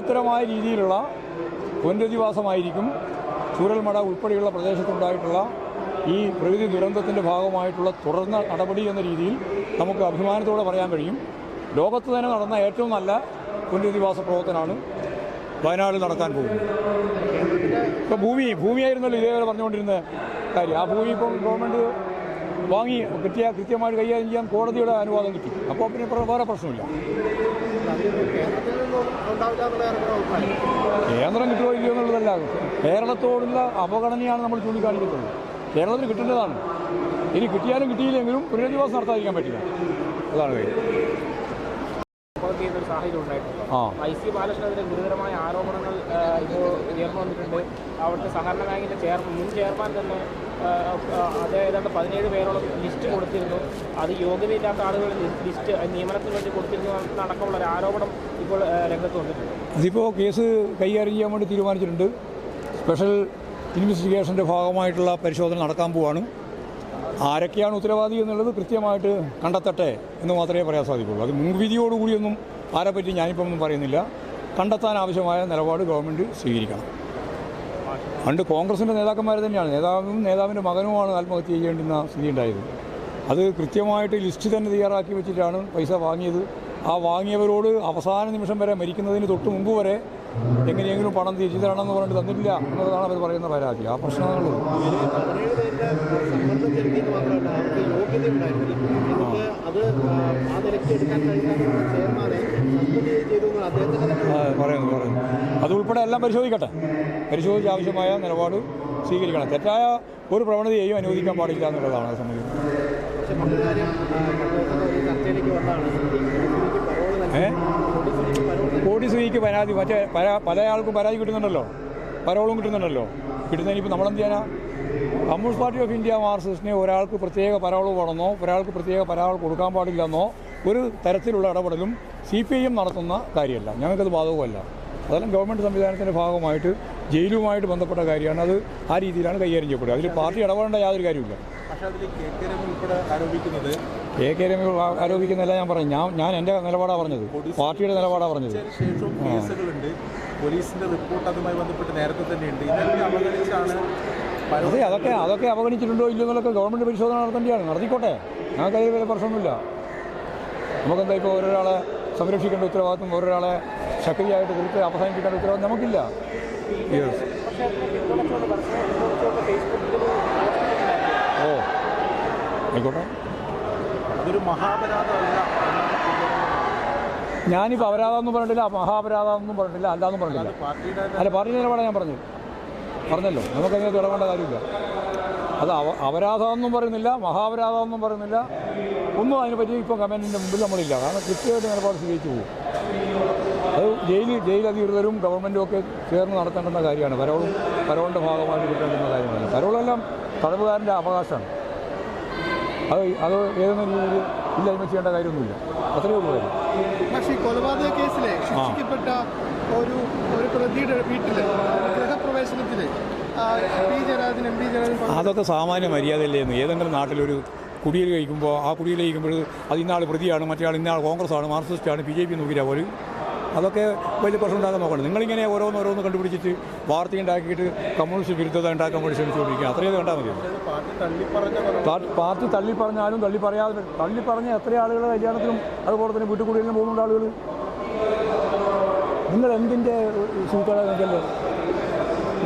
ഉത്തരമായ രീതിയിലുള്ള പുനരധിവാസമായിരിക്കും ചൂരൽമട ഉൾപ്പെടെയുള്ള പ്രദേശത്തുണ്ടായിട്ടുള്ള ഈ പ്രകൃതി ദുരന്തത്തിന്റെ ഭാഗമായിട്ടുള്ള തുടർന്ന നടപടി എന്ന രീതിയിൽ നമുക്ക് അഭിമാനത്തോടെ പറയാൻ കഴിയും. ലോകത്ത് തന്നെ നടന്ന ഏറ്റവും നല്ല പുനരധിവാസ പ്രവർത്തനമാണ് വയനാട് നടക്കാൻ പോകുന്നത്. ഇപ്പോൾ ഭൂമി ഭൂമിയായിരുന്നല്ലോ ഇതേപോലെ പറഞ്ഞുകൊണ്ടിരുന്ന കാര്യം. ആ ഭൂമി ഇപ്പം ഗവൺമെന്റ് വാങ്ങി കൃത്യ കൃത്യമായിട്ട് കൈകാര്യം ചെയ്യാൻ കോടതിയുടെ അനുവാദം കിട്ടി. അപ്പോൾ പിന്നെ വേറെ പ്രശ്നമില്ല. കേന്ദ്രം കിട്ടുമോ ഇല്ലയോ എന്നുള്ളതല്ല. കേരളത്തോടുള്ള അവഗണനയാണ് നമ്മൾ ചൂണ്ടിക്കാണിക്കുന്നത്. കേരളത്തിന് കിട്ടേണ്ടതാണ്. ഇനി കിട്ടിയാലും കിട്ടിയില്ലെങ്കിലും പുനരധിവാസം നടത്താതിരിക്കാൻ പറ്റില്ല. അതാണ് കാര്യം. സാഹചര്യം ഉണ്ടായിട്ടുണ്ട്. ഐ സി ബാലകൃഷ്ണനെതിരെ ഗുരുതരമായ ആരോപണങ്ങൾ ഇപ്പോൾ ഉയർന്നു വന്നിട്ടുണ്ട്. അവിടുത്തെ സഹകരണ ബാങ്കിന്റെ ചെയർമാൻ മുൻ ചെയർമാൻ തന്നെ അത് ഏതാണ്ട് പതിനേഴ് പേരോളം ലിസ്റ്റ് കൊടുത്തിരുന്നു. അത് യോഗ്യതയില്ലാത്ത ആളുകൾ ലിസ്റ്റ് നിയമനത്തിന് വേണ്ടി കൊടുത്തിരുന്നു എന്നടക്കമുള്ള ഒരു ആരോപണം ഇപ്പോൾ രംഗത്ത് വന്നിട്ടുണ്ട്. ഇതിപ്പോൾ കേസ് കൈകാര്യം ചെയ്യാൻ വേണ്ടി തീരുമാനിച്ചിട്ടുണ്ട്. സ്പെഷ്യൽ ഇൻവെസ്റ്റിഗേഷന്റെ ഭാഗമായിട്ടുള്ള പരിശോധന നടക്കാൻ പോവാണ്. ആരൊക്കെയാണ് ഉത്തരവാദി എന്നുള്ളത് കൃത്യമായിട്ട് കണ്ടെത്തട്ടെ എന്ന് മാത്രമേ പറയാൻ സാധിക്കുള്ളൂ. അത് മുൻവിധിയോടുകൂടിയൊന്നും ആരെപ്പറ്റി ഞാനിപ്പം ഒന്നും പറയുന്നില്ല. കണ്ടെത്താൻ ആവശ്യമായ നിലപാട് ഗവൺമെന്റ് സ്വീകരിക്കണം. പണ്ട് കോൺഗ്രസിന്റെ നേതാക്കന്മാർ തന്നെയാണ്. നേതാവും നേതാവിന്റെ മകനുമാണ് ആത്മഹത്യ ചെയ്യേണ്ടുന്ന സ്ഥിതി ഉണ്ടായത്. അത് കൃത്യമായിട്ട് ലിസ്റ്റ് തന്നെ തയ്യാറാക്കി വെച്ചിട്ടാണ് പൈസ വാങ്ങിയത്. ആ വാങ്ങിയവരോട് അവസാന നിമിഷം വരെ മരിക്കുന്നതിന് തൊട്ട് മുമ്പ് വരെ എങ്ങനെയെങ്കിലും പണം തിരിച്ചു തരണമെന്ന് പറഞ്ഞിട്ട് തന്നിട്ടില്ല എന്നുള്ളതാണ് അവർ പറയുന്ന പരാതി. ആ യോഗ്യത അത് ആ, എടുക്കാൻ പറയുന്നു പറയുന്നു. അതുൾപ്പെടെ എല്ലാം പരിശോധിക്കട്ടെ. പരിശോധിച്ച് ആവശ്യമായ നിലപാട് സ്വീകരിക്കണം. തെറ്റായ ഒരു പ്രവണതയെയും അനുവദിക്കാൻ പാടില്ല എന്നുള്ളതാണ് അത് ആ, കഴിഞ്ഞ ദിവസം ഒരു ചർച്ചയിലേക്ക് വന്നതാണ് കൊടിസുനിക്ക് പരോൾ ഏ? നൽകി കൊടിസുനിക്ക് പരോൾ നൽകി കോടി സ്ത്രീക്ക് പരാതി മറ്റേ പല പല ആൾക്കും പരാതി കിട്ടുന്നുണ്ടല്ലോ. പരോളും കിട്ടുന്നുണ്ടല്ലോ. കിട്ടുന്നതിനിപ്പോൾ നമ്മളെന്ത് ചെയ്യാനാ? കമ്മ്യൂണിസ്റ്റ് പാർട്ടി ഓഫ് ഇന്ത്യ മാർക്സിസ്റ്റിനെ ഒരാൾക്ക് പ്രത്യേക പരോൾ വേണമെന്നോ ഒരാൾക്ക് പ്രത്യേക പരാൾ കൊടുക്കാൻ പാടില്ലെന്നോ ഒരു തരത്തിലുള്ള ഇടപെടലും സി പി ഐ എം നടത്തുന്ന കാര്യമല്ല. ഞങ്ങൾക്കത് ബാധകമല്ല. അതെല്ലാം ഗവൺമെന്റ് സംവിധാനത്തിന്റെ ഭാഗമായിട്ട് ജയിലുമായിട്ട് ബന്ധപ്പെട്ട കാര്യമാണ്. അത് ആ രീതിയിലാണ് കൈകാര്യം ചെയ്യപ്പെടുക. അതിൽ പാർട്ടി ഇടപെടേണ്ട യാതൊരു കാര്യമില്ല കെ കെ രമ ഉൾപ്പെടെ ആരോപിക്കുന്നത് എ കെ രമ ആരോപിക്കുന്നില്ല ഞാൻ പറഞ്ഞു ഞാൻ ഞാൻ എന്റെ നിലപാടാണ് പറഞ്ഞത്. പാർട്ടിയുടെ നിലപാടാണ് പറഞ്ഞത്. ശേഷവും കേസുകളുണ്ട്. പോലീസിന്റെ റിപ്പോർട്ട് അതുമായി ബന്ധപ്പെട്ട് നേരത്തെ തന്നെയുണ്ട്. അതെ അതൊക്കെ അതൊക്കെ അവഗണിച്ചിട്ടുണ്ടോ ഇല്ലയോ എന്നുള്ളതൊക്കെ ഗവൺമെന്റ് പരിശോധന നടത്തേണ്ടതാണ് നടത്തിക്കോട്ടെ. ഞങ്ങൾക്ക് അതിൽ വലിയ പ്രശ്നമൊന്നുമില്ല. നമുക്കെന്താ ഇപ്പോൾ ഓരോരാളെ സംരക്ഷിക്കേണ്ട ഉത്തരവാദിത്വം ഓരോരാളെ ശക്തിയായിട്ട് കൊടുത്ത് അവസാനിപ്പിക്കേണ്ട ഉത്തരവാദിത്വം നമുക്കില്ല. യെസ്. ഓ ആയിക്കോട്ടെ. അതൊരു മഹാപരാധമല്ല. ഞാനിപ്പോൾ അപരാധമെന്നും പറഞ്ഞിട്ടില്ല മഹാപരാധമെന്നും പറഞ്ഞിട്ടില്ല അല്ലാന്നും പറഞ്ഞിട്ടില്ല. അല്ല പാർട്ടിയുടെ നിലപാടാണ് ഞാൻ പറഞ്ഞു പറഞ്ഞല്ലോ നമുക്കതിനെ തുടങ്ങേണ്ട കാര്യമില്ല. അത് അപരാധമൊന്നും പറയുന്നില്ല മഹാപരാധമെന്നും പറയുന്നില്ല ഒന്നും അതിനെപ്പറ്റി ഇപ്പോൾ കമന്റിന്റെ മുമ്പിൽ നമ്മളില്ല. കാരണം കൃത്യമായിട്ട് നിലപാട് സ്വീകരിച്ചു പോകും. അത് ജയിൽ ജയിൽ അധികൃതരും ഗവൺമെന്റും ഒക്കെ ചേർന്ന് നടത്തേണ്ടുന്ന കാര്യമാണ്. പരോളും പരോളിന്റെ ഭാഗമായിട്ട് കിട്ടേണ്ടുന്ന കാര്യമാണ്. പരോളെല്ലാം തടവുകാരന്റെ അവകാശമാണ്. അത് അത് ഏതെങ്കിലും രീതിയിൽ ഇല്ലായ്മ ചെയ്യേണ്ട കാര്യമൊന്നുമില്ല. അത്രയേ ഉള്ളൂ കാര്യം. പക്ഷേ ഈ കൊലപാതക കേസിലെ ശിക്ഷിക്കപ്പെട്ട ഒരു ഒരു പ്രതിയുടെ വീട്ടിൽ ഗൃഹപ്രവേശനത്തിന് ആ, P Jayarajan M P Jayarajan പങ്കെടുത്തു. അതൊക്കെ സാമാന്യ മര്യാദയില്ലേന്ന് ഏതെങ്കിലും നാട്ടിലൊരു കുടിയിൽ കഴിക്കുമ്പോൾ ആ കുടിയിൽ കഴിക്കുമ്പോൾ അത് ഇന്നാൾ പ്രതിയാണ് മറ്റേ ആൾ ഇന്നാൾ കോൺഗ്രസ്സാണ് മാർക്സിസ്റ്റാണ് ബി ജെ പി നോക്കിയാൽ പോലും. അതൊക്കെ വലിയ പ്രശ്നം ഉണ്ടാക്കാൻ നോക്കണം. നിങ്ങളിങ്ങനെ ഓരോന്ന് ഓരോന്ന് കണ്ടുപിടിച്ചിട്ട് വാർത്ത ഉണ്ടാക്കിയിട്ട് കമ്മ്യൂണിസ്റ്റ് വിരുദ്ധത ഉണ്ടാക്കാൻ വേണ്ടി ശ്രമിച്ചുകൊണ്ടിരിക്കുക അത്രയും കണ്ടാൽ മതി പാർട്ടി തള്ളി പറഞ്ഞാലും തള്ളി പറയാതെ തള്ളി പറഞ്ഞ എത്ര ആളുകൾ കല്യാണത്തിനും അതുപോലെ തന്നെ വീട്ടുകൂടിയിലും പോകുന്നുണ്ട് ആളുകൾ? നിങ്ങൾ എന്തിന്റെ സൂത്രം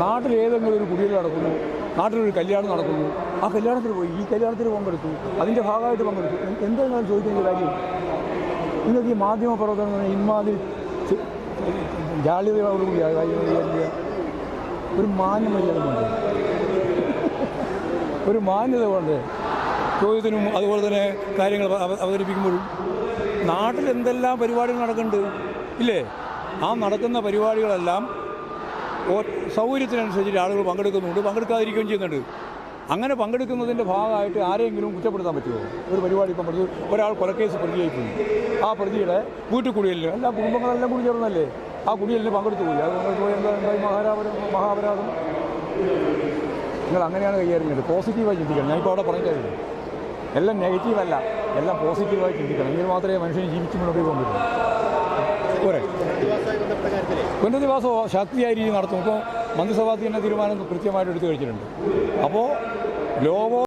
നാട്ടിൽ ഏതെങ്കിലും ഒരു കുടിയിൽ നടക്കുന്നു നാട്ടിലൊരു കല്യാണം നടക്കുന്നു. ആ കല്യാണത്തിന് പോയി ഈ കല്യാണത്തിന് പങ്കെടുത്തു. അതിന്റെ ഭാഗമായിട്ട് പങ്കെടുത്തു. എന്താ ഞാൻ ചോദിക്കുന്ന കാര്യം? നിങ്ങൾക്ക് ഈ മാധ്യമ പ്രവർത്തനം ഇമാതിരി ചെ- ആ കാര്യം വിചാരിക്കുക ഒരു മാന്യ മര്യാദ ഒരു മാന്യത കൊണ്ട് ചോദ്യത്തിനും അതുപോലെ തന്നെ കാര്യങ്ങൾ അവ- അവതരിപ്പിക്കുമ്പോഴും നാട്ടിൽ എന്തെല്ലാം പരിപാടികൾ നടക്കുന്നുണ്ട്? ഇല്ലേ? ആ നടക്കുന്ന പരിപാടികളെല്ലാം സൗകര്യത്തിനനുസരിച്ച് ആളുകൾ പങ്കെടുക്കുന്നുണ്ട്. പങ്കെടുക്കാതിരിക്കുകയും ചെയ്യുന്നുണ്ട്. അങ്ങനെ പങ്കെടുക്കുന്നതിന്റെ ഭാഗമായിട്ട് ആരെങ്കിലും കുറ്റപ്പെടുത്താൻ പറ്റുമോ? ഒരു പരിപാടി ഇപ്പം പറഞ്ഞു ഒരാൾ കൊലക്കേസ് പ്രതിയായിട്ടുണ്ട്. ആ പ്രതിയുടെ വീട്ടിൽ കുടിയലിൽ എല്ലാ കുടുംബങ്ങളെല്ലാം കൂടി ചേർന്നല്ലേ? ആ കുടിയലിന് പങ്കെടുത്തു പോയി. അത് പങ്കെടുത്തു പോയി. എന്താ എന്തായി മഹാരാപരം മഹാപരാധം? നിങ്ങൾ അങ്ങനെയാണ് കൈകാര്യം പോസിറ്റീവായി ചിന്തിക്കണം. ഇപ്പോൾ അവിടെ പറഞ്ഞിട്ടായിരുന്നു എല്ലാം നെഗറ്റീവല്ല. എല്ലാം പോസിറ്റീവായി ചിന്തിക്കണം. എങ്കിൽ മാത്രമേ മനുഷ്യന് ജീവിച്ചു മുന്നോട്ട് പറ്റൂ പോരെ. പുനരധിവാസവുമായി ബന്ധപ്പെട്ട കാര്യത്തിലേ പുനരധിവാസം ശക്തിയായ രീതി നടത്തും. ഇപ്പോൾ മന്ത്രിസഭ തന്നെ തീരുമാനം കൃത്യമായിട്ട് എടുത്തു കഴിച്ചിട്ടുണ്ട്. അപ്പോൾ ലോകോ